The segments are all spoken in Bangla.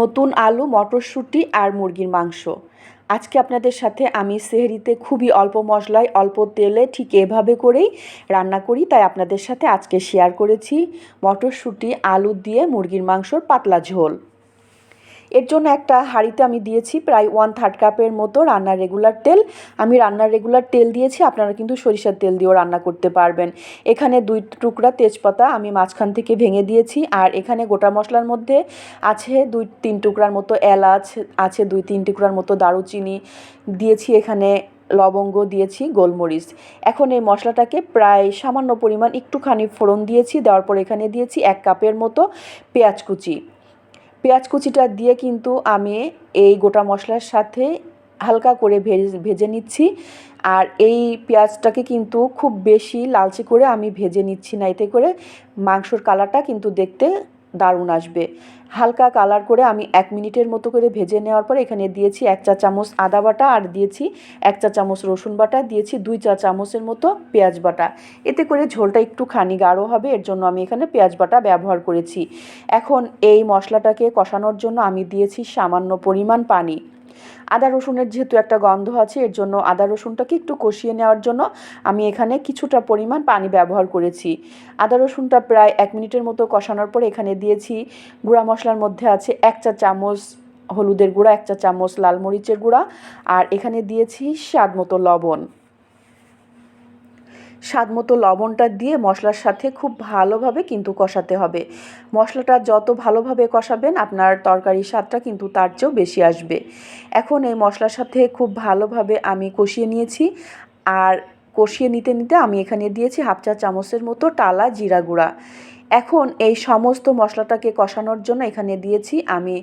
নতুন আলু, মটরশুঁটি আর মুরগির মাংস। আজকে আপনাদের সাথে আমি সেহরিতে খুবই অল্প মশলায় অল্প তেলে ঠিক এভাবে করেই রান্না করি, তাই আপনাদের সাথে আজকে শেয়ার করেছি মটরশুঁটি, আলু দিয়ে মুরগির মাংসর পাতলা ঝোল। এর জন্য একটা হাঁড়িতে আমি দিয়েছি প্রায় ওয়ান থার্ড কাপের মতো রান্নার রেগুলার তেল। আমি রান্নার রেগুলার তেল দিয়েছি, আপনারা কিন্তু সরিষার তেল দিয়েও রান্না করতে পারবেন। এখানে দুই টুকরা তেজপাতা আমি মাঝখান থেকে ভেঙে দিয়েছি আর এখানে গোটা মশলার মধ্যে আছে দুই, তিন টুকরার মতো এলাচ, আছে দুই, তিন টুকরার মতো দারুচিনি দিয়েছি, এখানে লবঙ্গ দিয়েছি, গোলমরিচ। এখন এই মশলাটাকে প্রায় সামান্য পরিমাণ একটুখানি ফোড়ন দিয়েছি, দেওয়ার পর এখানে দিয়েছি এক কাপের মতো পেঁয়াজ কুচি। পেঁয়াজ কুচিটা দিয়ে কিন্তু আমি এই গোটা মশলার সাথে হালকা করে ভেজে ভেজে নিচ্ছি। আর এই পেঁয়াজটাকে কিন্তু খুব বেশি লালচে করে আমি ভেজে নিচ্ছি না। এতে করে মাংসর কালারটা কিন্তু দেখতে দারুণ আসবে। হালকা কালার করে আমি এক মিনিটের মতো করে ভেজে নেওয়ার পর এখানে দিয়েছি এক চা চামচ আদা বাটা আর দিয়েছি এক চা চামচ রসুন বাটা, দিয়েছি দুই চা চামচের মতো পেঁয়াজ বাটা। এতে করে ঝোলটা একটু খানি গাঢ় হবে, এর জন্য আমি এখানে পেঁয়াজ বাটা ব্যবহার করেছি। এখন এই মশলাটাকে কষানোর জন্য আমি দিয়েছি সামান্য পরিমাণ পানি। আদা রসুনের যেহেতু একটা গন্ধ আছে, এর জন্য আদা রসুনটাকে একটু কষিয়ে নেওয়ার জন্য আমি এখানে কিছুটা পরিমাণ পানি ব্যবহার করেছি। আদা রসুনটা প্রায় এক মিনিটের মতো কষানোর পর এখানে দিয়েছি। গুঁড়া মশলার মধ্যে আছে এক চা চামচ হলুদের গুঁড়া, এক চা চামচ লাল মরিচের গুঁড়া, আর এখানে দিয়েছি স্বাদ মতো লবণ। স্বাদ মতো লবণটা দিয়ে মশলার সাথে খুব ভালোভাবে কিন্তু কষাতে হবে। মশলাটা যত ভালোভাবে কষাবেন, আপনার তরকারির স্বাদটা কিন্তু তার চেয়েও বেশি আসবে। এখন এই মশলার সাথে খুব ভালোভাবে আমি কষিয়ে নিয়েছি। আর কষিয়ে নিতে নিতে আমি এখানে দিয়েছি হাফ চা চামচের মতো টালা জিরা গুঁড়া। এখন এই সমস্ত মশলাটাকে কষানোর জন্য এখানে দিয়েছি আমি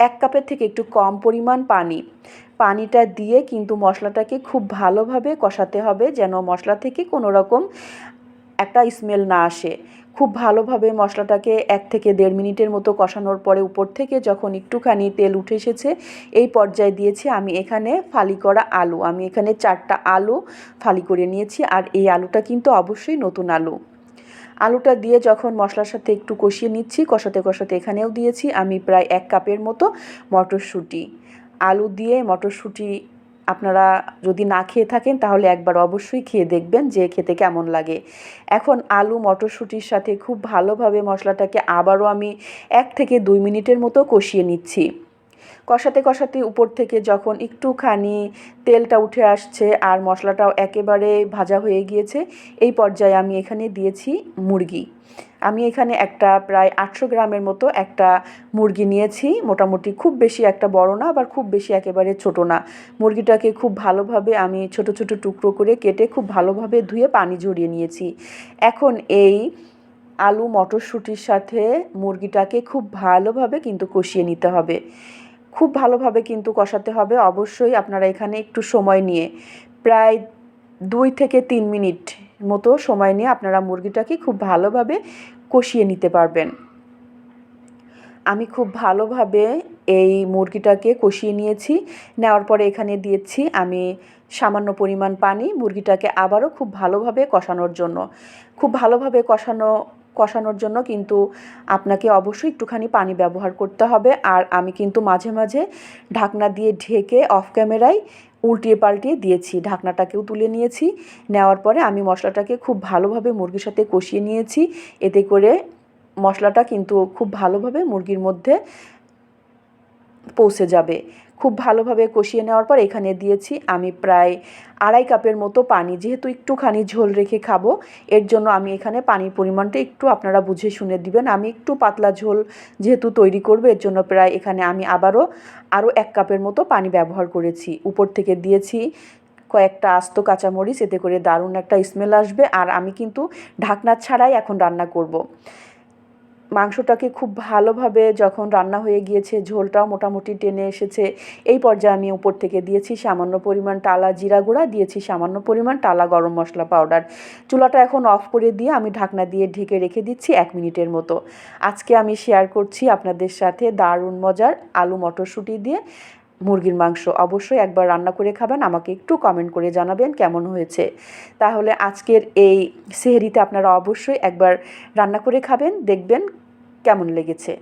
এক কাপের থেকে একটু কম পরিমাণ পানি। পানিটা দিয়ে কিন্তু মশলাটাকে খুব ভালোভাবে কষাতে হবে যেন মশলা থেকে কোনো রকম একটা স্মেল না আসে। খুব ভালোভাবে মশলাটাকে এক থেকে দেড় মিনিটের মতো কষানোর পরে উপর থেকে যখন একটুখানি তেল উঠে এসেছে, এই পর্যায়ে দিয়েছি আমি এখানে ফালি করা আলু। আমি এখানে চারটা আলু ফালি করে নিয়েছি আর এই আলুটা কিন্তু অবশ্যই নতুন আলু। আলুটা দিয়ে যখন মশলার সাথে একটু কষিয়ে নিচ্ছি, কষাতে কষাতে এখানেও দিয়েছি আমি প্রায় এক কাপের মতো মটরশুঁটি। আলু দিয়ে মটরশুঁটি আপনারা যদি না খেয়ে থাকেন, তাহলে একবার অবশ্যই খেয়ে দেখবেন যে খেতে কেমন লাগে। এখন আলু, মটরশুঁটির সাথে খুব ভালোভাবে মশলাটাকে আবারও আমি এক থেকে দুই মিনিটের মতো কষিয়ে নিচ্ছি। কষাতে কষাতে উপর থেকে যখন একটুখানি তেলটা উঠে আসছে আর মশলাটাও একেবারে ভাজা হয়ে গিয়েছে, এই পর্যায়ে আমি এখানে দিয়েছি মুরগি। আমি এখানে একটা প্রায় আটশো গ্রামের মতো একটা মুরগি নিয়েছি, মোটামুটি খুব বেশি একটা বড় না, আবার খুব বেশি একেবারে ছোট না। মুরগিটাকে খুব ভালোভাবে আমি ছোট ছোট টুকরো করে কেটে খুব ভালোভাবে ধুয়ে পানি ঝরিয়ে নিয়েছি। এখন এই আলু মটরশুঁটির সাথে মুরগিটাকে খুব ভালোভাবে কিন্তু কষিয়ে নিতে হবে। খুব ভালোভাবে কিন্তু কষাতে হবে। অবশ্যই আপনারা এখানে একটু সময় নিয়ে প্রায় দুই থেকে তিন মিনিট মতো সময় নিয়ে আপনারা মুরগিটাকে খুব ভালোভাবে কষিয়ে নিতে পারবেন। আমি খুব ভালোভাবে এই মুরগিটাকে কষিয়ে নিয়েছি। নেওয়ার পরে এখানে দিয়েছি আমি সামান্য পরিমাণ পানি মুরগিটাকে আবারও খুব ভালোভাবে কষানোর জন্য। খুব ভালোভাবে কষানো কষানোর জন্য কিন্তু আপনাকে অবশ্যই একটুখানি পানি ব্যবহার করতে হবে। আর আমি কিন্তু মাঝে মাঝে ঢাকনা দিয়ে ঢেকে অফ ক্যামেরায় উল্টিয়ে পাল্টিয়ে দিয়েছি। ঢাকনাটাকেও তুলে নিয়েছি। নেওয়ার পরে আমি মশলাটাকে খুব ভালোভাবে মুরগির সাথে কষিয়ে নিয়েছি। এতে করে মশলাটা কিন্তু খুব ভালোভাবে মুরগির মধ্যে পৌঁছে যাবে। খুব ভালোভাবে কষিয়ে নেওয়ার পর এখানে দিয়েছি আমি প্রায় আড়াই কাপের মতো পানি। যেহেতু একটুখানি ঝোল রেখে খাব, এর জন্য আমি এখানে পানির পরিমাণটা একটু আপনারা বুঝে শুনে দিবেন। আমি একটু পাতলা ঝোল যেহেতু তৈরি করব, এর জন্য প্রায় এখানে আমি আবারও আরও এক কাপের মতো পানি ব্যবহার করেছি। উপর থেকে দিয়েছি কয়েকটা আস্ত কাঁচামরিচ, এতে করে দারুণ একটা স্মেল আসবে। আর আমি কিন্তু ঢাকনা ছাড়াই এখন রান্না করব। মাংসটাকে খুব ভালোভাবে যখন রান্না হয়ে গিয়েছে, ঝোলটাও মোটামুটি টেনে এসেছে। এই পর্যায়ে আমি উপর থেকে দিয়েছি সামান্য পরিমাণ টালা জিরা গুঁড়া, দিয়েছি সামান্য পরিমাণ টালা গরম মশলা পাউডার। চুলাটা এখন অফ করে দিয়ে আমি ঢাকনা দিয়ে ঢেকে রেখে দিচ্ছি এক মিনিটের মতো। আজকে আমি শেয়ার করছি আপনাদের সাথে দারুণ মজার আলু মটরশুঁটি দিয়ে মুরগির মাংস। অবশ্যই একবার রান্না করে খাবেন, আমাকে একটু কমেন্ট করে জানাবেন কেমন হয়েছে। তাহলে আজকের এই সেহরিতে আপনারা অবশ্যই একবার রান্না করে খাবেন, দেখবেন কেমন লেগেছে?